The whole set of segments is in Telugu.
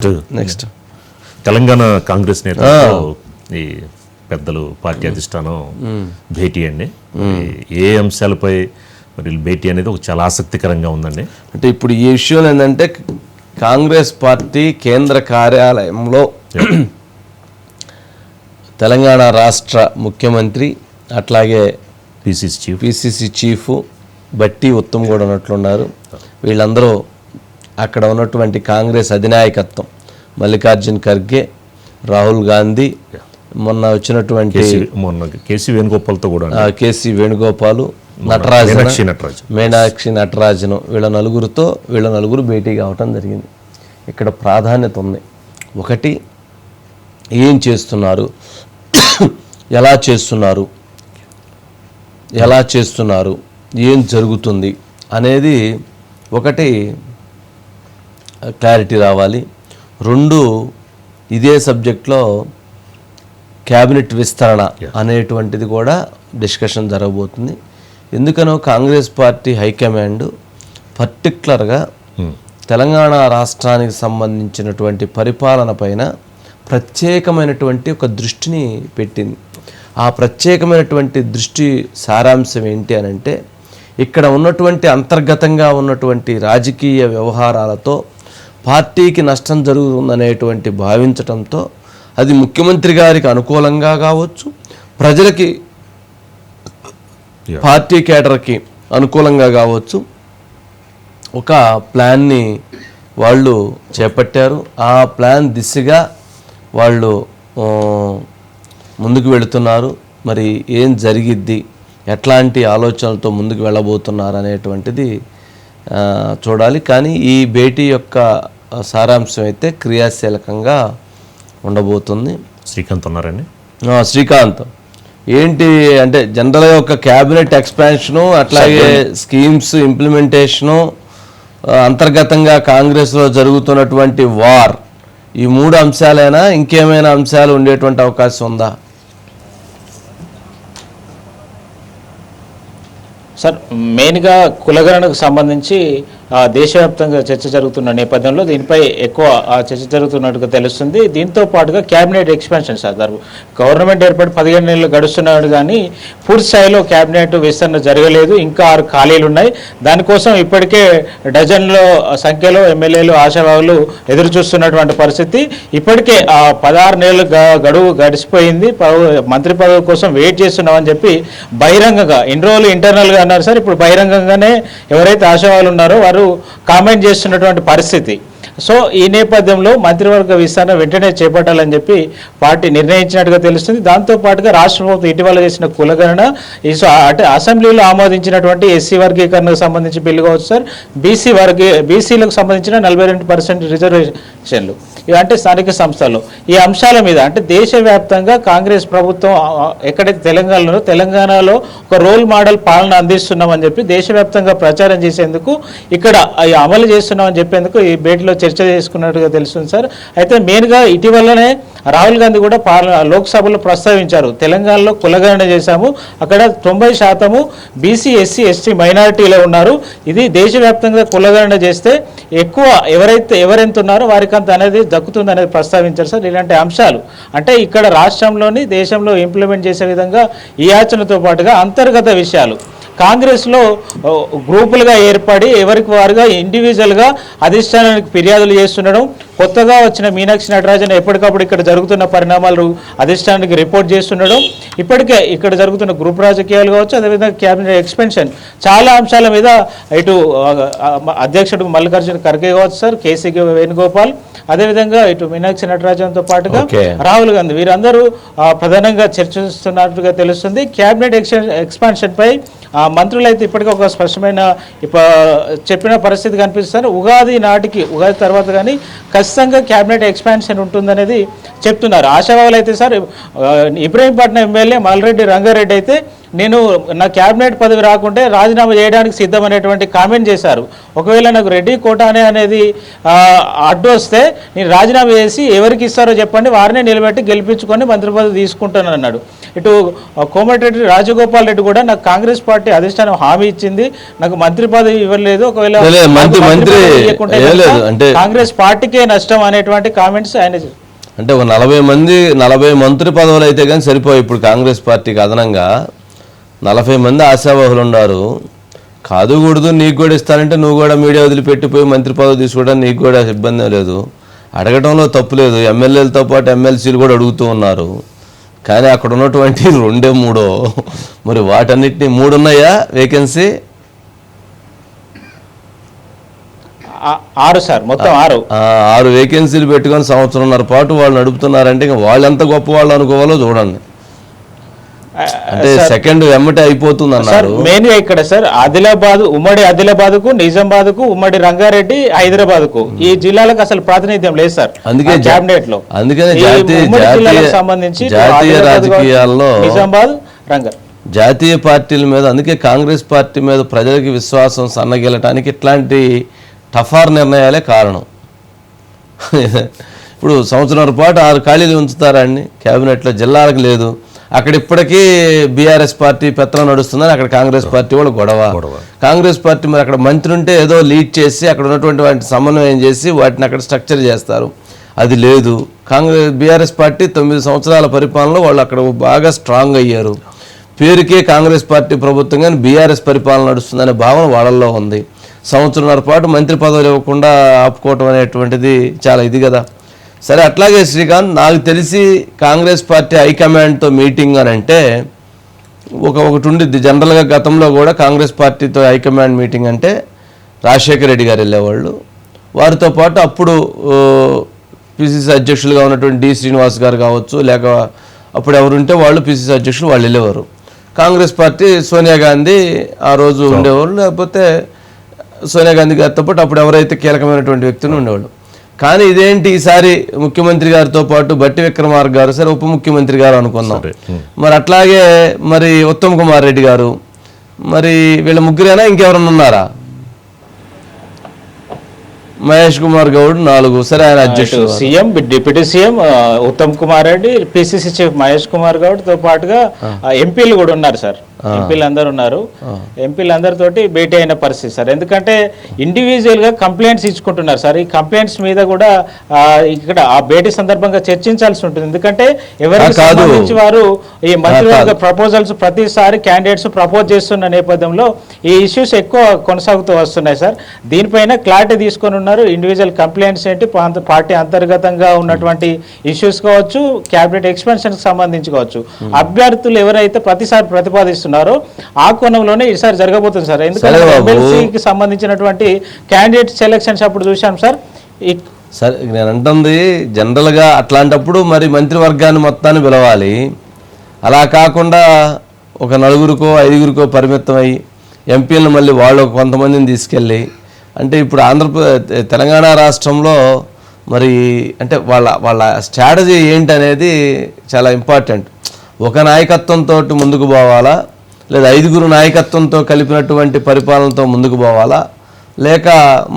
నెక్స్ట్ తెలంగాణ కాంగ్రెస్ నేతలతో ఈ పెద్దలు పార్టీ అధిష్టానం భేటీ అండి. మరి ఏ అంశాలపై మరి వీళ్ళ భేటీ అనేది ఒక చాలా ఆసక్తికరంగా ఉందండి. అంటే ఇప్పుడు ఈ విషయం ఏంటంటే కాంగ్రెస్ పార్టీ కేంద్ర కార్యాలయంలో తెలంగాణ రాష్ట్ర ముఖ్యమంత్రి అట్లాగే పిసిసి చీఫ్ పిసిసి చీఫ్ బట్టి ఉత్తమ్ కూడా ఉన్నట్లున్నారు వీళ్ళందరూ అక్కడ ఉన్నటువంటి కాంగ్రెస్ అధినాయకత్వం. మల్లికార్జున్ ఖర్గే రాహుల్ గాంధీ మొన్న వచ్చినటువంటి కేసీ మొన్న కేసీ వేణుగోపాల్తో కూడా కేసీ వేణుగోపాలు నటరాజు. మీనాక్షి నటరాజను వీళ్ళ నలుగురితో వీళ్ళ నలుగురు భేటీ కావటం జరిగింది. ఇక్కడ ప్రాధాన్యత ఉంది. ఒకటి ఏం చేస్తున్నారు? ఎలా చేస్తున్నారు? ఎలా చేస్తున్నారు? ఏం జరుగుతుంది? అనేది ఒకటి క్లారిటీ రావాలి. రెండు ఇదే సబ్జెక్ట్లో క్యాబినెట్ విస్తరణ అనేటువంటిది కూడా డిస్కషన్ జరగబోతుంది. ఎందుకనో కాంగ్రెస్ పార్టీ హైకమాండ్ పర్టికులర్గా తెలంగాణ రాష్ట్రానికి సంబంధించినటువంటి పరిపాలన పైన ప్రత్యేకమైనటువంటి ఒక దృష్టిని పెట్టింది. ఆ ప్రత్యేకమైనటువంటి దృష్టి సారాంశం ఏంటి అని అంటే ఇక్కడ ఉన్నటువంటి అంతర్గతంగా ఉన్నటువంటి రాజకీయ వ్యవహారాలతో పార్టీకి నష్టం జరుగుతుందనేటువంటి భావించటంతో అది ముఖ్యమంత్రి గారికి అనుకూలంగా కావచ్చు ప్రజలకి. పార్టీ కేడర్కి అనుకూలంగా కావచ్చు. ఒక ప్లాన్ని వాళ్ళు చేపట్టారు. ఆ ప్లాన్ దిశగా వాళ్ళు ముందుకు వెళుతున్నారు. మరి ఏం జరిగిద్ది? ఎట్లాంటి ఆలోచనలతో ముందుకు వెళ్ళబోతున్నారు అనేటువంటిది చూడాలి. కానీ ఈ భేటీ యొక్క సారాంశం అయితే క్రియాశీలకంగా ఉండబోతుంది. శ్రీకాంత్ ఉన్నారండి. శ్రీకాంత్. ఏంటి అంటే జనరల్గా ఒక క్యాబినెట్ ఎక్స్పాన్షను అట్లాగే స్కీమ్స్ ఇంప్లిమెంటేషను అంతర్గతంగా కాంగ్రెస్లో జరుగుతున్నటువంటి వార్ ఈ మూడు అంశాలైనా ఇంకేమైనా అంశాలు ఉండేటువంటి అవకాశం ఉందా? సార్ మెయిన్గా కులగణకు సంబంధించి దేశవ్యాప్తంగా చర్చ జరుగుతున్న నేపథ్యంలో దీనిపై ఎక్కువ చర్చ జరుగుతున్నట్టుగా తెలుస్తుంది. దీంతో పాటుగా క్యాబినెట్ ఎక్స్పాన్షన్ సార్ గవర్నమెంట్ ఏర్పడి పదిహేను నెలలు గడుస్తున్నాడు కానీ పూర్తి స్థాయిలో క్యాబినెట్ విస్తరణ జరగలేదు. ఇంకా ఆరు ఖాళీలు ఉన్నాయి. దానికోసం ఇప్పటికే డజన్లో సంఖ్యలో ఎమ్మెల్యేలు ఆశావాహులు ఎదురు చూస్తున్నటువంటి పరిస్థితి. ఇప్పటికే ఆ పదహారు నెలలు గడువు గడిచిపోయింది. మంత్రి పదవి కోసం వెయిట్ చేస్తున్నామని చెప్పి బహిరంగంగా ఇన్ రోజులు ఇంటర్నల్గా అన్నారు సార్. ఇప్పుడు బహిరంగంగానే ఎవరైతే ఆశావాహులు ఉన్నారో వారు కామెంట్ చేస్తున్నటువంటి పరిస్థితి. సో ఈ నేపథ్యంలో మంత్రివర్గ విస్తరణ వెంటనే చేపట్టాలని చెప్పి పార్టీ నిర్ణయించినట్టుగా తెలుస్తుంది. దాంతో పాటుగా రాష్ట్ర ప్రభుత్వం ఇటీవల చేసిన కులగణన ఈ సో- అంటే అసెంబ్లీలో ఆమోదించినటువంటి ఎస్సీ వర్గీకరణకు సంబంధించి బిల్లు కావచ్చు సార్. బీసీ వర్గీ బీసీలకు సంబంధించిన నలభై రెండు పర్సెంట్ రిజర్వేషన్లు. అంటే స్థానిక సంస్థలు. ఈ అంశాల మీద అంటే దేశవ్యాప్తంగా కాంగ్రెస్ ప్రభుత్వం ఎక్కడైతే తెలంగాణలో తెలంగాణలో ఒక రోల్ మోడల్ పాలన అందిస్తున్నామని చెప్పి దేశవ్యాప్తంగా ప్రచారం చేసేందుకు ఇక్కడ అమలు చేస్తున్నామని చెప్పేందుకు ఈ భేటీలో చర్చ చేసుకున్నట్టుగా తెలుస్తుంది సార్. అయితే మెయిన్గా ఇటీవలనే రాహుల్ గాంధీ కూడా పార్ల లోక్సభలో ప్రస్తావించారు. తెలంగాణలో కులగణన చేశాము. అక్కడ తొంభై శాతము బీసీ ఎస్సీ ఎస్టీ మైనారిటీలో ఉన్నారు. ఇది దేశవ్యాప్తంగా కులగణన చేస్తే ఎక్కువ ఎవరైతే ఎవరెంత ఉన్నారో వారికి అంత అనేది దక్కుతుంది అనేది ప్రస్తావించారు సార్. ఇలాంటి అంశాలు. అంటే ఇక్కడ రాష్ట్రంలోని దేశంలో ఇంప్లిమెంట్ చేసే విధంగా ఈ ఆచరణతో పాటుగా అంతర్గత విషయాలు. కాంగ్రెస్లో గ్రూపులుగా ఏర్పడి ఎవరికి వారుగా ఇండివిజువల్గా అధిష్టానానికి ఫిర్యాదులు చేస్తుండడం కొత్తగా వచ్చిన మీనాక్షి నటరాజన్ ఎప్పటికప్పుడు ఇక్కడ జరుగుతున్న పరిణామాలు అధిష్టానానికి రిపోర్ట్ చేస్తుండడం ఇప్పటికే ఇక్కడ జరుగుతున్న గ్రూప్ రాజకీయాలు కావచ్చు అదేవిధంగా క్యాబినెట్ ఎక్స్పెన్షన్. చాలా అంశాల మీద ఇటు అధ్యక్షుడు మల్లికార్జున ఖర్గే కావచ్చు సార్ కేసీ వేణుగోపాల్ అదేవిధంగా ఇటు మీనాక్షి నటరాజన్తో పాటుగా. రాహుల్ గాంధీ. వీరందరూ ప్రధానంగా చర్చిస్తున్నట్టుగా తెలుస్తుంది. క్యాబినెట్ ఎక్స్పెన్ ఎక్స్పాన్షన్ పై ఆ, మంత్రులు అయితే ఇప్పటికే ఒక స్పష్టమైన ఇప్ప- చెప్పిన పరిస్థితి కనిపిస్తుంది. ఉగాది నాటికి ఉగాది తర్వాత కానీ ఖచ్చితంగా క్యాబినెట్ ఎక్స్పాన్షన్ ఉంటుందనేది చెప్తున్నారు. ఆశావాహులు అయితే సార్ ఇబ్రహీంపట్నం ఎమ్మెల్యే మల్రెడ్డి రంగారెడ్డి అయితే నేను నా క్యాబినెట్ పదవి రాకుంటే రాజీనామా చేయడానికి సిద్ధం అనేటువంటి కామెంట్ చేశారు. ఒకవేళ నాకు రెడ్డి కోటానే అనేది అడ్డు వస్తే నేను రాజీనామా చేసి ఎవరికి ఇస్తారో చెప్పండి వారినే నిలబెట్టి గెలిపించుకొని మంత్రి పదవి తీసుకుంటాను అన్నాడు ఇటు కోమటిరెడ్డి రాజగోపాల్ రెడ్డి కూడా నాకు కాంగ్రెస్ పార్టీ అధిష్టానం హామీ ఇచ్చింది. నాకు మంత్రి పదవి ఇవ్వలేదు. ఒకవేళ అంటే- కాంగ్రెస్ పార్టీకే నష్టం అనేటువంటి కామెంట్స్ ఆయన అంటే ఒక నలభై మంది నలభై మంత్రి పదవులు అయితే కానీ సరిపోయి ఇప్పుడు కాంగ్రెస్ పార్టీకి అదనంగా నలభై మంది ఆశావాహులు ఉన్నారు. కాదు కూడదు నీకు కూడా ఇస్తానంటే నువ్వు కూడా మీడియా వదిలిపెట్టిపోయి మంత్రి పదవి తీసుకోవడానికి నీకు కూడా ఇబ్బంది లేదు. అడగటంలో తప్పు లేదు. ఎమ్మెల్యేలతో పాటు ఎమ్మెల్సీలు కూడా అడుగుతూ ఉన్నారు. కానీ అక్కడ ఉన్నటువంటి రెండే మూడో మరి వాటన్నిటిని మూడు ఉన్నాయా వేకెన్సీ ఆరు సార్ మొత్తం ఆరు. ఆరు వేకెన్సీలు పెట్టుకొని సంవత్సరంన్నర పాటు వాళ్ళు నడుపుతున్నారంటే ఇంకా వాళ్ళు ఎంత గొప్ప వాళ్ళు అనుకోవాలో చూడండి. అంటే సెకండ్ వెమ్మటే అయిపోతుంది అన్నారు మెయిన్ ఇక్కడ సార్ ఆదిలాబాద్ ఉమ్మడి ఆదిలాబాద్కు నిజామాబాద్కు ఉమ్మడి రంగారెడ్డి హైదరాబాద్కు ఈ జిల్లాలకు అసలు ప్రాతినిధ్యం లేదు సార్ అందుకే క్యాబినెట్లో అందుకనే జిల్లాలకు సంబంధించి జాతీయ రాజకీయాల్లో నిజామాబాద్ రంగ జాతీయ పార్టీల మీద అందుకే కాంగ్రెస్ పార్టీ మీద ప్రజలకి విశ్వాసం సన్నగిల్లటానికి ఇట్లాంటి టఫార్ నిర్ణయాలే కారణం. ఇప్పుడు సంవత్సరం పాటు ఆరు ఖాళీలు ఉంచుతారండి క్యాబినెట్లో జిల్లాలకు లేదు. అక్కడ ఇప్పటికీ బీఆర్ఎస్ పార్టీ పెత్తనం నడుస్తుందని అక్కడ కాంగ్రెస్ పార్టీ వాళ్ళు గొడవ. కాంగ్రెస్ పార్టీ మరి అక్కడ మంత్రి ఉంటే ఏదో లీడ్ చేసి అక్కడ ఉన్నటువంటి వాటిని సమన్వయం చేసి వాటిని అక్కడ స్ట్రక్చర్ చేస్తారు. అది లేదు. కాంగ్రెస్ బీఆర్ఎస్ పార్టీ తొమ్మిది సంవత్సరాల పరిపాలనలో వాళ్ళు అక్కడ బాగా స్ట్రాంగ్ అయ్యారు. పేరుకే కాంగ్రెస్ పార్టీ ప్రభుత్వం కానీ బీఆర్ఎస్ పరిపాలన నడుస్తుందనే భావన వాళ్ళల్లో ఉంది. సంవత్సరంన్నర పాటు మంత్రి పదవులు ఇవ్వకుండా ఆపుకోవటం అనేటువంటిది చాలా ఇది కదా. సరే అట్లాగే శ్రీకాంత్ నాకు తెలిసి కాంగ్రెస్ పార్టీ హైకమాండ్తో మీటింగ్ అని అంటే ఒక ఒకటి ఉండిద్ది. జనరల్గా గతంలో కూడా కాంగ్రెస్ పార్టీతో హైకమాండ్ మీటింగ్ అంటే రాజశేఖర రెడ్డి గారు వెళ్ళేవాళ్ళు. వారితో పాటు అప్పుడు పిసిసి అధ్యక్షులుగా ఉన్నటువంటి డి శ్రీనివాస్ గారు కావచ్చు లేక అప్పుడు ఎవరుంటే వాళ్ళు పిసిసి అధ్యక్షులు వాళ్ళు వెళ్ళేవారు. కాంగ్రెస్ పార్టీ సోనియా గాంధీ ఆ రోజు ఉండేవాళ్ళు లేకపోతే సోనియా గాంధీ గారితో పాటు అప్పుడు ఎవరైతే కీలకమైనటువంటి వ్యక్తులు ఉండేవాళ్ళు. కానీ ఇదేంటి ఈసారి ముఖ్యమంత్రి గారితో పాటు బట్టి విక్రమార్క గారు? సరే ఉప ముఖ్యమంత్రి గారు అనుకుందాం. మరి అట్లాగే మరి ఉత్తమ్ కుమార్ రెడ్డి గారు మరి వీళ్ళ ముగ్గురేనా? ఇంకెవరన్నా ఉన్నారా? మహేష్ కుమార్ గౌడ్ నాలుగు. సరే ఆయన అధ్యక్షుడు CM deputy CM Uttam Kumar Reddy PCC chief Mahesh Kumar గౌడ్తో పాటుగా ఎంపీలు కూడా ఉన్నారు సార్. ఎంపీలు అందరు ఉన్నారు ఎంపీలు అందరితోటి భేటీ అయిన పరిస్థితి సార్. ఎందుకంటే ఇండివిజువల్గా కంప్లైంట్స్ ఇచ్చుకుంటున్నారు సార్. ఈ కంప్లైంట్స్ మీద కూడా ఇక్కడ ఆ భేటీ సందర్భంగా చర్చించాల్సి ఉంటుంది. ఎందుకంటే ఎవరికి. సంబంధించి వారు ఈ మంత్రివర్గ ప్రపోజల్స్ ప్రతిసారి క్యాండిడేట్స్ ప్రపోజ్ చేస్తున్న నేపథ్యంలో ఈ ఇష్యూస్ ఎక్కువ కొనసాగుతూ వస్తున్నాయి సార్. దీనిపైన క్లారిటీ తీసుకొని ఉన్నారు. ఇండివిజువల్ కంప్లైంట్స్ ఏంటి? పార్టీ అంతర్గతంగా ఉన్నటువంటి ఇష్యూస్ కావచ్చు క్యాబినెట్ ఎక్స్పెన్షన్ సంబంధించి కావచ్చు. అభ్యర్థులు ఎవరైతే ప్రతిసారి ప్రతిపాదిస్తున్నారో ఆ కోణంలోనే ఈసారి జరగబోతుంది సార్. ఎందుకంటే. ఎమ్మెల్సీకి సంబంధించినటువంటి క్యాండిడేట్ సెలక్షన్స్ అప్పుడు చూసాం సార్. సరే నేను అంటుంది జనరల్గా అట్లాంటప్పుడు మరి మంత్రివర్గాన్ని మొత్తాన్ని పిలవాలి. అలా కాకుండా ఒక నలుగురికో ఐదుగురికో పరిమితం అయ్యి ఎంపీలను మళ్ళీ వాళ్ళు కొంతమందిని తీసుకెళ్ళి అంటే ఇప్పుడు ఆంధ్రప్రదేశ్ తెలంగాణ రాష్ట్రంలో మరి అంటే వాళ్ళ వాళ్ళ స్ట్రాటజీ ఏంటనేది చాలా ఇంపార్టెంట్ ఒక నాయకత్వంతో ముందుకు పోవాలా? లేదా ఐదుగురు నాయకత్వంతో కలిపినటువంటి పరిపాలనతో ముందుకు పోవాలా? లేక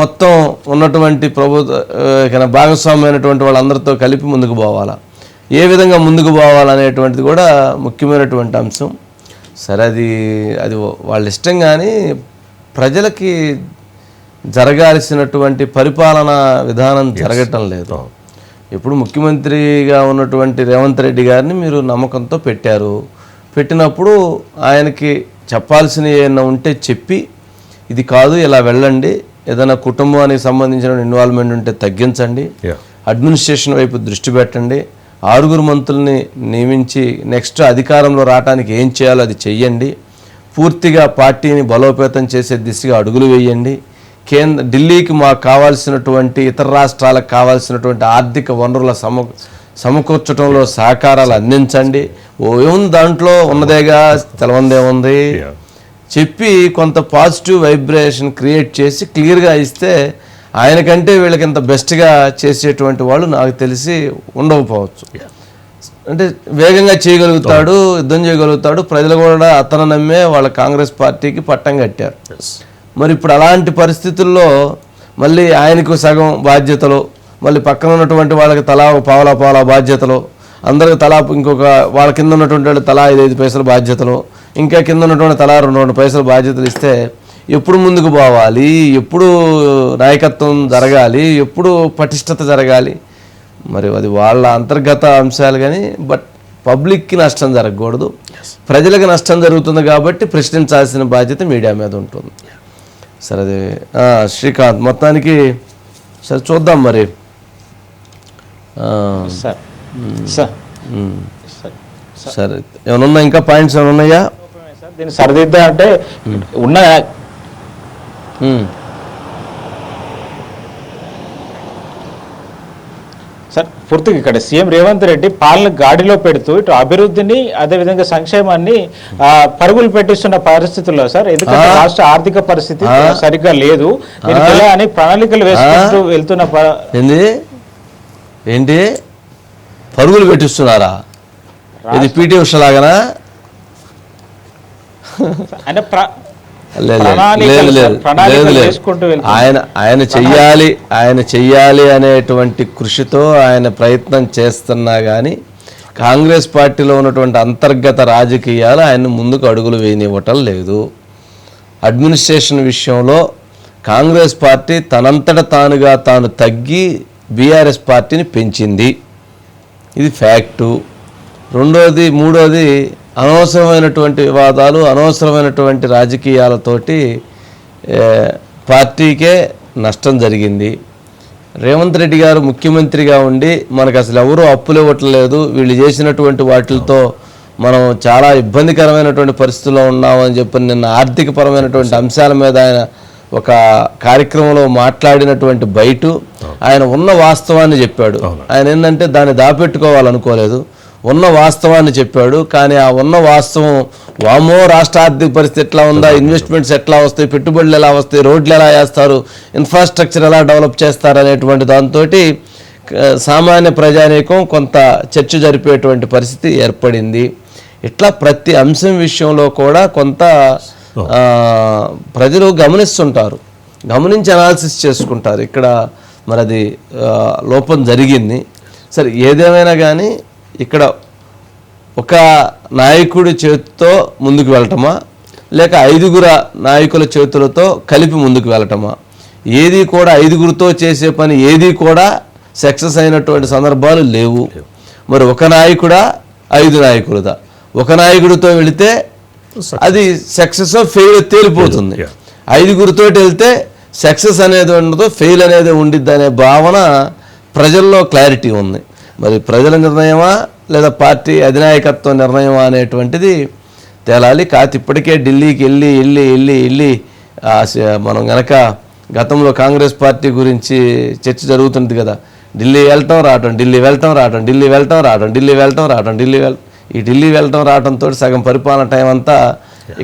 మొత్తం ఉన్నటువంటి ప్రభుత్వ భాగస్వామ్యమైనటువంటి వాళ్ళందరితో కలిపి ముందుకు పోవాలా? ఏ విధంగా ముందుకు పోవాలనేటువంటిది కూడా ముఖ్యమైనటువంటి అంశం. సరే అది అది వాళ్ళ ఇష్టం కానీ ప్రజలకి జరగాల్సినటువంటి పరిపాలన విధానం జరగటం లేదు. ఇప్పుడు ముఖ్యమంత్రిగా ఉన్నటువంటి రేవంత్ రెడ్డి గారిని మీరు నమ్మకంతో పెట్టారు. పెట్టినప్పుడు ఆయనకి చెప్పాల్సినవి ఏమైనా ఉంటే చెప్పి ఇది కాదు ఇలా వెళ్ళండి. ఏదైనా కుటుంబానికి సంబంధించిన ఇన్వాల్వ్మెంట్ ఉంటే తగ్గించండి. అడ్మినిస్ట్రేషన్ వైపు దృష్టి పెట్టండి. ఆరుగురు మంత్రుల్ని నియమించి నెక్స్ట్ అధికారంలో రావడానికి ఏం చేయాలో అది చెయ్యండి. పూర్తిగా పార్టీని బలోపేతం చేసే దిశగా అడుగులు వేయండి. కేంద్ర ఢిల్లీకి మాకు కావాల్సినటువంటి ఇతర రాష్ట్రాలకు కావాల్సినటువంటి ఆర్థిక వనరుల సమ సమకూర్చడంలో సహకారాలు అందించండి. ఓ ఏముంది దాంట్లో ఉన్నదేగా తెలవందేముంది Yeah. చెప్పి కొంత పాజిటివ్ వైబ్రేషన్ క్రియేట్ చేసి క్లియర్గా ఇస్తే ఆయనకంటే వీళ్ళకి ఇంత బెస్ట్గా చేసేటువంటి వాళ్ళు నాకు తెలిసి ఉండకపోవచ్చు. అంటే వేగంగా చేయగలుగుతాడు యుద్ధం చేయగలుగుతాడు. ప్రజలు కూడా అతను నమ్మే వాళ్ళ కాంగ్రెస్ పార్టీకి పట్టం కట్టారు. మరి ఇప్పుడు అలాంటి పరిస్థితుల్లో మళ్ళీ ఆయనకు సగం బాధ్యతలు మళ్ళీ పక్కన ఉన్నటువంటి వాళ్ళకి తలా పావలా పావలా బాధ్యతలు. అందరికి తలా ఇంకొక వాళ్ళ కింద ఉన్నటువంటి వాళ్ళు తలా ఐదు ఐదు పైసలు బాధ్యతలు. ఇంకా కింద ఉన్నటువంటి తలా రెండు రెండు పైసలు బాధ్యతలు ఇస్తే ఎప్పుడు ముందుకు పోవాలి? ఎప్పుడు నాయకత్వం జరగాలి? ఎప్పుడు పటిష్టత జరగాలి? మరి అది వాళ్ళ అంతర్గత అంశాలు కానీ బట్ పబ్లిక్కి నష్టం జరగకూడదు. ప్రజలకు నష్టం జరుగుతుంది కాబట్టి ప్రశ్నించాల్సిన బాధ్యత మీడియా మీద ఉంటుంది. సరే అది శ్రీకాంత్ మొత్తానికి సరే చూద్దాం మరి. సార్ సార్ సార్ సరే ఏమైనా ఉన్నాయి ఇంకా పాయింట్స్ ఏమైనా ఉన్నాయా? సార్, దీన్ని సరిదిద్దా అంటే ఉన్న ఉమ్, సార్ పూర్తిగా ఇక్కడ సీఎం రేవంత్ రెడ్డి పాలన గాడిలో పెడుతూ ఇటు అభివృద్ధిని అదేవిధంగా సంక్షేమాన్ని పరుగులు పెట్టిస్తున్న పరిస్థితుల్లో సార్ ఎందుకంటే రాష్ట్ర ఆర్థిక పరిస్థితి సరిగ్గా లేదు. దీనికి ఎలా అని ప్రణాళికలు వేసుకుంటూ వెళ్తున్న ఏంటి? పరుగులు పెట్టిస్తున్నారా? ఇది పీటీ ఉష లాగానా? అంటే లేదు, లేదు. ఆయన ఆయన చెయ్యాలి ఆయన చెయ్యాలి అనేటువంటి కృషితో ఆయన ప్రయత్నం చేస్తున్నా కానీ కాంగ్రెస్ పార్టీలో ఉన్నటువంటి అంతర్గత రాజకీయాలు ఆయన ముందుకు అడుగులు వేయనివ్వటం లేదు. అడ్మినిస్ట్రేషన్ విషయంలో కాంగ్రెస్ పార్టీ తనంతట తానుగా తాను తగ్గి బీఆర్ఎస్ పార్టీని పెంచింది. ఇది ఫ్యాక్టు. రెండోది మూడోది అనవసరమైనటువంటి వివాదాలు అనవసరమైనటువంటి రాజకీయాలతోటి పార్టీకే నష్టం జరిగింది. రేవంత్ రెడ్డి గారు ముఖ్యమంత్రిగా ఉండి మనకు అసలు ఎవరూ అప్పులు ఇవ్వట్లేదు వీళ్ళు చేసినటువంటి వాటితో మనం చాలా ఇబ్బందికరమైనటువంటి పరిస్థితుల్లో ఉన్నామని చెప్పి నిన్న ఆర్థికపరమైనటువంటి అంశాల మీద ఆయన ఒక కార్యక్రమంలో మాట్లాడినటువంటి బయట ఆయన ఉన్న వాస్తవాన్ని చెప్పాడు. ఆయన ఏంటంటే దాన్ని దాపెట్టుకోవాలనుకోలేదు. ఉన్న వాస్తవాన్ని చెప్పాడు. కానీ ఆ ఉన్న వాస్తవం వామో రాష్ట్ర ఆర్థిక పరిస్థితి ఎట్లా ఉందా? ఇన్వెస్ట్మెంట్స్ ఎట్లా వస్తాయి? పెట్టుబడులు ఎలా వస్తాయి? రోడ్లు ఎలా వేస్తారు? ఇన్ఫ్రాస్ట్రక్చర్ ఎలా డెవలప్ చేస్తారు? అనేటువంటి దాంతో సామాన్య ప్రజానీకం కొంత చర్చ జరిపేటువంటి పరిస్థితి ఏర్పడింది. ఇట్లా ప్రతి అంశం విషయంలో కూడా కొంత ప్రజలు గమనిస్తుంటారు. గమనించి అనాలిసిస్ చేసుకుంటారు. ఇక్కడ మరి అది లోపం జరిగింది. సరే ఏదేమైనా కానీ ఇక్కడ ఒక నాయకుడి చేతితో ముందుకు వెళ్ళటమా? లేక ఐదుగురు నాయకుల చేతులతో కలిపి ముందుకు వెళ్ళటమా? ఏది కూడా ఐదుగురితో చేసే పని ఏది కూడా సక్సెస్ అయినటువంటి సందర్భాలు లేవు. మరి ఒక నాయకుడా? ఐదు నాయకులదా? ఒక నాయకుడితో వెళితే అది సక్సెస్ ఫెయిల్ తేలిపోతుంది. Yeah. ఐదుగురితో వెళ్తే సక్సెస్ అనేది ఉండదు ఫెయిల్ అనేది ఉండిద్ది అనే భావన ప్రజల్లో క్లారిటీ ఉంది. మరి ప్రజల నిర్ణయమా లేదా పార్టీ అధినాయకత్వ నిర్ణయమా అనేటువంటిది తేలాలి. కాకపోతే ఇప్పటికే ఢిల్లీకి వెళ్ళి వెళ్ళి వెళ్ళి వెళ్ళి మనం గనక గతంలో కాంగ్రెస్ పార్టీ గురించి చర్చ జరుగుతుంది కదా. ఢిల్లీ వెళ్ళటం రావటం ఢిల్లీ వెళ్ళటం రావటం ఢిల్లీ వెళ్ళటం రావటం ఢిల్లీ వెళ్ళటం రావటం ఢిల్లీ వెళ్ ఈ ఢిల్లీ వెళ్ళటం రావటంతో సగం పరిపాలన టైం అంతా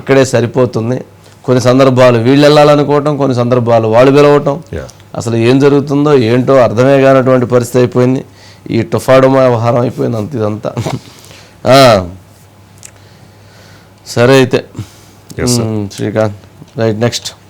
ఇక్కడే సరిపోతుంది. కొన్ని సందర్భాలు వీళ్ళు వెళ్ళాలనుకోవటం కొన్ని సందర్భాలు వాళ్ళు పిలవటం. అసలు ఏం జరుగుతుందో ఏంటో అర్థమే కానటువంటి పరిస్థితి అయిపోయింది. ఈ టుఫాడుమా వ్యవహారం అయిపోయింది అంత ఇదంతా. సరే అయితే. శ్రీకాంత్. Right next.